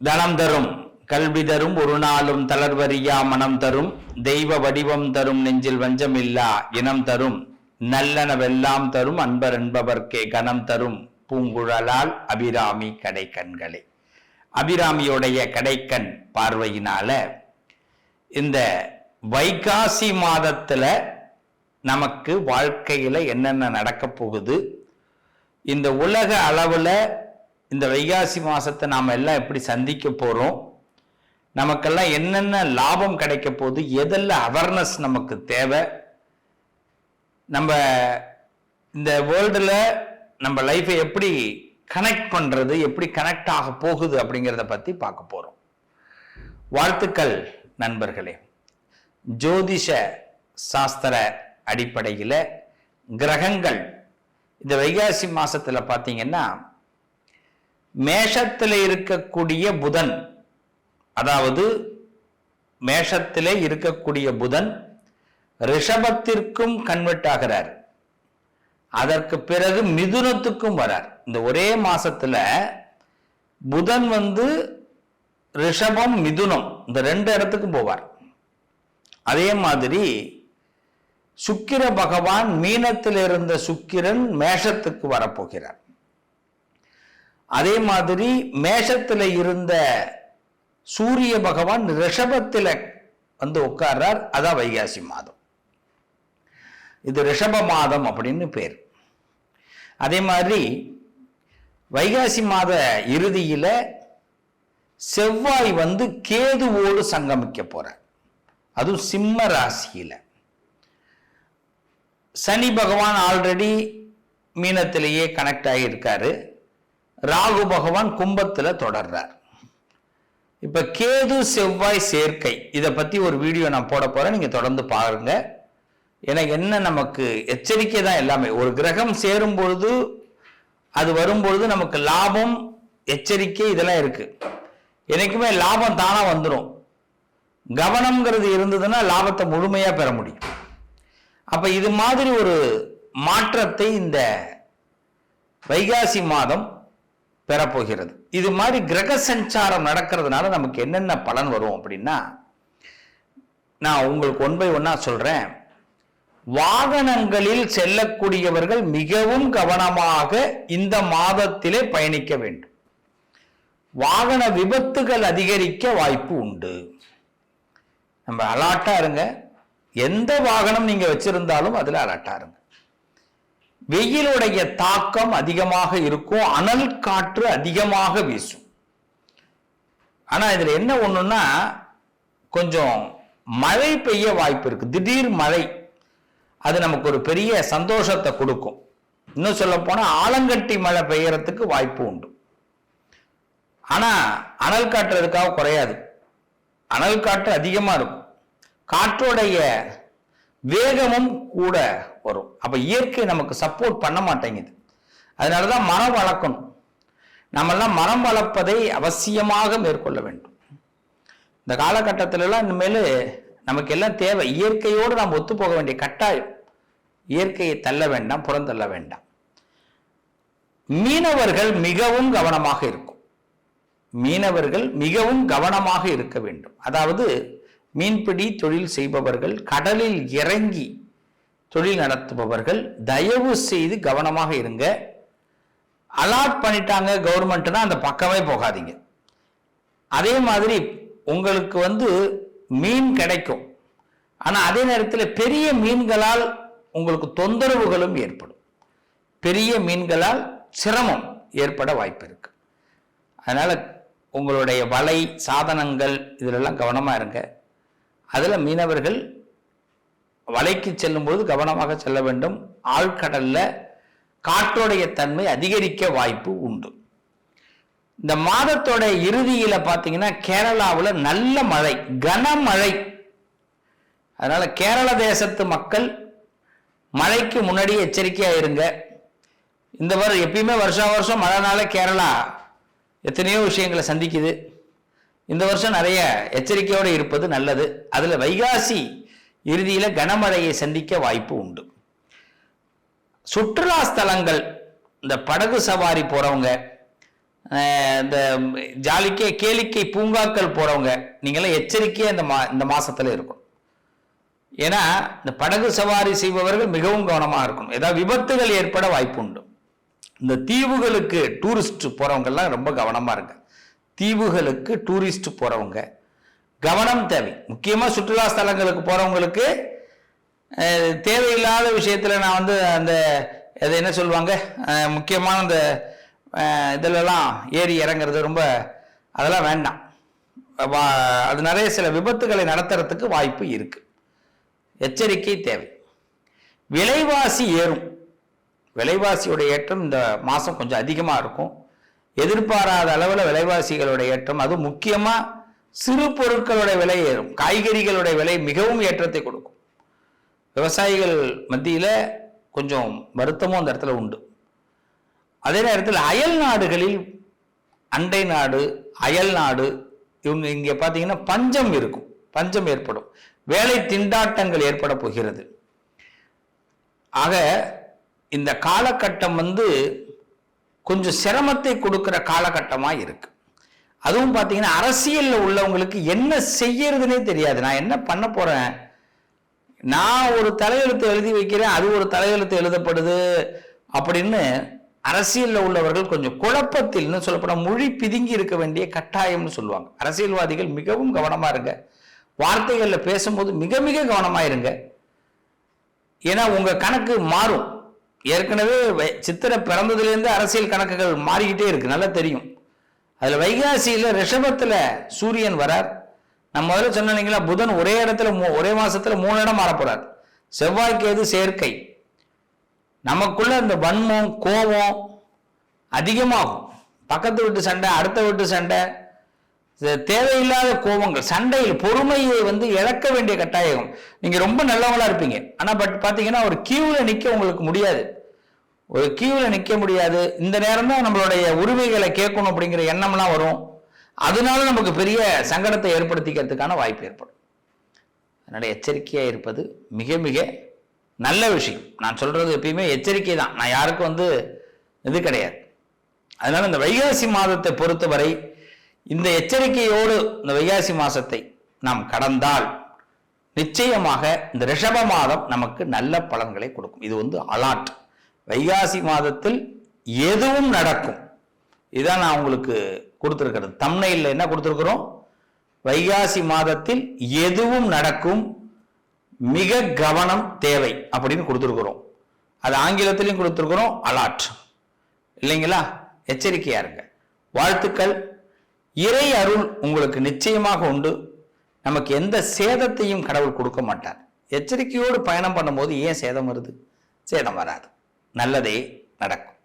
தனம் தரும் கல்வி தரும் ஒரு நாளும் தளர்வறியா மனம் தரும் தெய்வ வடிவம் தரும் நெஞ்சில் வஞ்சமில்லா இனம் தரும் நல்லனவெல்லாம் தரும் அன்பர் என்பவர்க்கே கணம் தரும் பூங்குழலால் அபிராமி கடைக்கண்களே. அபிராமியுடைய கடைக்கண் பார்வையினால இந்த வைகாசி மாதத்துல நமக்கு வாழ்க்கையில என்னென்ன நடக்க போகுது இந்த உலக அளவுல இந்த வைகாசி மாதத்தை நாம் எல்லாம் எப்படி சந்திக்க போகிறோம் நமக்கெல்லாம் என்னென்ன லாபம் கிடைக்க போகுது? எதெல்லாம் அவேர்னஸ் நமக்கு தேவை? நம்ம இந்த வேர்ல்டில் நம்ம லைஃப்பை எப்படி கனெக்ட் பண்ணுறது எப்படி கனெக்ட் ஆக போகுது அப்படிங்கிறத பற்றி பார்க்க போகிறோம் வாழ்த்துக்கள் நண்பர்களே. ஜோதிஷ சாஸ்திர அடிப்படையில் கிரகங்கள். இந்த வைகாசி மாதத்தில் பார்த்தீங்கன்னா மேஷத்தில் இருக்கக்கூடிய புதன் அதாவது மேஷத்திலே இருக்கக்கூடிய புதன் ரிஷபத்திற்கும் கன்வெர்ட் ஆகிறார். அதற்கு பிறகு மிதுனத்துக்கும் வரார். இந்த ஒரே மாசத்துல புதன் வந்து ரிஷபம் மிதுனம் இந்த ரெண்டு இடத்துக்கும் போவார். அதே மாதிரி சுக்கிர பகவான் மீனத்தில் இருந்த சுக்கிரன் மேஷத்துக்கு வரப்போகிறார். அதே மாதிரி மேஷத்தில் இருந்த சூரிய பகவான் ரிஷபத்தில் வந்து உட்கார்றார். அதான் வைகாசி மாதம். இது ரிஷப மாதம் அப்படின்னு பேர். அதே மாதிரி வைகாசி மாத இறுதியில் செவ்வாய் வந்து கேதுவோடு சங்கமிக்க போகிறார் அதுவும் சிம்ம ராசியில். சனி பகவான் ஆல்ரெடி மீனத்திலேயே கனெக்ட் ஆகியிருக்காரு. ராகு பகவான் கும்பத்துல தொடர்றார். இப்ப கேது செவ்வாய் சேர்க்கை இதை பத்தி ஒரு வீடியோ நான் போட போறேன். நீங்க தொடர்ந்து பாருங்க. எனக்கு என்ன நமக்கு எச்சரிக்கை தான் எல்லாமே. ஒரு கிரகம் சேரும் பொழுது அது வரும்பொழுது நமக்கு லாபம் எச்சரிக்கை இதெல்லாம் இருக்கு. என்னைக்குமே லாபம் தானா வந்துடும் கவனம்ங்கிறது இருந்ததுன்னா லாபத்தை முழுமையா பெற முடியும். அப்ப இது மாதிரி ஒரு மாற்றத்தை இந்த வைகாசி மாதம் பெறப்போகிறது. இது மாதிரி கிரக சஞ்சாரம் நடக்கிறதுனால நமக்கு என்னென்ன பலன் வரும் அப்படின்னா நான் உங்களுக்கு ஒன் பை ஒன்னா சொல்றேன். வாகனங்களில் செல்லக்கூடியவர்கள் மிகவும் கவனமாக இந்த மாதத்திலே பயணிக்க வேண்டும். வாகன விபத்துகள் அதிகரிக்க வாய்ப்பு உண்டு. நம்ம அலாட்டா இருங்க. எந்த வாகனம் நீங்க வச்சிருந்தாலும் அதுல அலாட்டா இருங்க. வெயிலுடைய தாக்கம் அதிகமாக இருக்கும் அனல் காற்று அதிகமாக வீசும். ஆனா இதுல என்ன ஒண்ணுன்னா கொஞ்சம் மழை பெய்ய வாய்ப்பு இருக்கு. திடீர் மழை அது நமக்கு ஒரு பெரிய சந்தோஷத்தை கொடுக்கும். இன்னும் சொல்ல போனா ஆலங்கட்டி மழை பெய்யறதுக்கு வாய்ப்பு உண்டு. ஆனா அனல் காற்று அதுக்காக குறையாது. அனல் காற்று அதிகமா இருக்கும். காற்றோடைய வேகமும் கூட வரும். அப்போ இயற்கை நமக்கு சப்போர்ட் பண்ண மாட்டேங்குது. அதனால தான் மரம் வளர்க்கணும். நம்மெல்லாம் மரம் வளர்ப்பதை அவசியமாக மேற்கொள்ள வேண்டும். இந்த காலகட்டத்திலலாம் இனிமேல் நமக்கு எல்லாம் தேவை. இயற்கையோடு நாம் ஒத்து போக வேண்டிய கட்டாயம். இயற்கையை தள்ள வேண்டாம் புறந்தள்ள வேண்டாம். மீனவர்கள் மிகவும் கவனமாக இருக்கும். மீனவர்கள் மிகவும் கவனமாக இருக்க வேண்டும். அதாவது மீன்பிடி தொழில் செய்பவர்கள் கடலில் இறங்கி தொழில் நடத்துபவர்கள் தயவு செய்து கவனமாக இருங்க. அலாட் பண்ணிட்டாங்க கவர்மெண்ட்னா அந்த பக்கமே போகாதீங்க. அதே மாதிரி உங்களுக்கு வந்து மீன் கிடைக்கும். ஆனால் அதே நேரத்தில் பெரிய மீன்களால் உங்களுக்கு தொந்தரவுகளும் ஏற்படும். பெரிய மீன்களால் சிரமம் ஏற்பட வாய்ப்பு இருக்கு. அதனால் உங்களுடைய வலை சாதனங்கள் இதிலெல்லாம் கவனமாக இருங்க. அதில் மீனவர்கள் வலைக்கு செல்லும்போது கவனமாக செல்ல வேண்டும். ஆழ்கடலில் காற்றோடைய தன்மை அதிகரிக்க வாய்ப்பு உண்டு. இந்த மாதத்தோட இறுதியில் பார்த்தீங்கன்னா கேரளாவில் நல்ல மழை கனமழை. அதனால் கேரள தேசத்து மக்கள் மழைக்கு முன்னாடி எச்சரிக்கையாக இருங்க. இந்த வாரம் எப்பயுமே வருஷம் வருஷம் மழைனால கேரளா எத்தனையோ விஷயங்களை சந்திக்குது. இந்த வருஷம் நிறைய எச்சரிக்கையோடு இருப்பது நல்லது. அதில் வைகாசி இறுதியில் கனமழையை சந்திக்க வாய்ப்பு உண்டு. சுற்றுலா ஸ்தலங்கள் இந்த படகு சவாரி போகிறவங்க இந்த ஜாலிக்கை கேளிக்கை பூங்காக்கள் போகிறவங்க நீங்களாம் எச்சரிக்கையாக இந்த மா இந்த மாதத்தில் இருக்கும் ஏன்னா இந்த படகு சவாரி செய்பவர்கள் மிகவும் கவனமாக இருக்கணும். ஏதாவது விபத்துகள் ஏற்பட வாய்ப்பு உண்டு. இந்த தீவுகளுக்கு டூரிஸ்ட் போகிறவங்கள்லாம் ரொம்ப கவனமாக இருங்க. தீவுகளுக்கு டூரிஸ்ட் போகிறவங்க கவனம் தேவை. முக்கியமாக சுற்றுலா ஸ்தலங்களுக்கு போகிறவங்களுக்கு தேவையில்லாத விஷயத்தில் நான் வந்து அந்த அது என்ன சொல்லுவாங்க? முக்கியமான அந்த அஹ், ஏறி இறங்குறது ரொம்ப அதெல்லாம் வேண்டாம். வா- அது நிறைய சில விபத்துகளை நடத்துறதுக்கு வாய்ப்பு இருக்குது எச்சரிக்கை தேவை. விலைவாசி ஏறும். விலைவாசியோட ஏற்றம் இந்த மாதம் கொஞ்சம் அதிகமாக இருக்கும். எதிர்பாராத அளவில் விலைவாசிகளோட ஏற்றம். அது முக்கியமாக சிறு பொருட்களோட விலை ஏறும். காய்கறிகளோட விலை மிகவும் ஏற்றத்தை கொடுக்கும். விவசாயிகள் மத்தியில் கொஞ்சம் வருத்தமும் அந்த இடத்துல உண்டு. அதே நேரத்தில் அயல் நாடுகளில் அண்டை நாடு அயல் நாடு இவங்க இங்கே பார்த்தீங்கன்னா பஞ்சம் இருக்கும். பஞ்சம் ஏற்படும். வேலை திண்டாட்டங்கள் ஏற்பட போகிறது. ஆக இந்த காலகட்டம் வந்து கொஞ்சம் சிரமத்தை கொடுக்கிற காலகட்டமாக இருக்கு. அதுவும் பார்த்தீங்கன்னா அரசியலில் உள்ளவங்களுக்கு என்ன செய்யறதுனே தெரியாது. நான் என்ன பண்ண போகிறேன் நான் ஒரு தலையெழுத்து எழுதி வைக்கிறேன் அது ஒரு தலையெழுத்து எழுதப்படுது அப்படின்னு அரசியலில் உள்ளவர்கள் கொஞ்சம் குழப்பத்தில்னு சொல்லப்படும் சொல்லப்போனால் மொழி பிதுங்கி இருக்க வேண்டிய கட்டாயம்னு சொல்லுவாங்க. அரசியல்வாதிகள் மிகவும் கவனமாக இருங்க. வார்த்தைகளில் பேசும்போது மிக மிக கவனமாக இருங்க. ஏன்னா உங்கள் கணக்கு மாறும். ஏற்கனவே வை- சித்திரை பிறந்ததுலேருந்து அரசியல் கணக்குகள் மாறிக்கிட்டே இருக்கு. நல்லா தெரியும். அதில் வைகாசியில் ரிஷபத்தில் சூரியன் வரார். நம்ம முதல்ல சொன்னீங்களா புதன் ஒரே இடத்துல மூ- ஒரே மாசத்துல மூணு இடம் மாற செவ்வாய்க்கு எது சேர்க்கை. நமக்குள்ள இந்த வன்மம் கோபம் அதிகமாகும். பக்கத்து வீட்டு சண்டை அடுத்த வீட்டு சண்டை தேவையில்லாத கோபங்கள் சண்டையில் பொறுமையை வந்து இழக்க வேண்டிய கட்டாயம். நீங்க ரொம்ப நல்லவங்களா இருப்பீங்க. ஆனா பட் பாத்தீங்கன்னா ஒரு கியூல நிக்க உங்களுக்கு முடியாது. ஒரு கியூல நிக்க முடியாது. இந்த நேரம் தான் நம்மளுடைய உரிமைகளை கேட்கணும் அப்படிங்கிற எண்ணம்லாம் வரும். அதனால நமக்கு பெரிய சங்கடத்தை ஏற்படுத்திக்கிறதுக்கான வாய்ப்பு ஏற்படும். அதனால எச்சரிக்கையா இருப்பது மிக மிக நல்ல விஷயம். நான் சொல்றது எப்பயுமே எச்சரிக்கை தான். நான் யாருக்கும் வந்து இது கிடையாது. அதனால இந்த வைகாசி மாதத்தை பொறுத்தவரை இந்த எச்சரிக்கையோடு இந்த வைகாசி மாசத்தை நாம் கடந்தால் நிச்சயமாக இந்த ரிஷப மாதம் நமக்கு நல்ல பலன்களை கொடுக்கும். இது வந்து அலாட். வைகாசி மாதத்தில் எதுவும் நடக்கும். இதான் நான் உங்களுக்கு கொடுத்துருக்கிறது. தம்னையில் என்ன கொடுத்துருக்குறோம்? வைகாசி மாதத்தில் எதுவும் நடக்கும். மிக கவனம் தேவை அப்படின்னு கொடுத்துருக்குறோம். அது ஆங்கிலத்திலையும் கொடுத்துருக்குறோம் அலாட். இல்லைங்களா? எச்சரிக்கையா இருங்க. வாழ்த்துக்கள். இறை அருள் உங்களுக்கு நிச்சயமாக உண்டு. நமக்கு எந்த சேதத்தையும் கடவுள் கொடுக்க மாட்டார். எச்சரிக்கையோடு பயணம் பண்ணும்போது ஏன் சேதம் வருது? சேதம் வராது. நல்லதே நடக்கும்.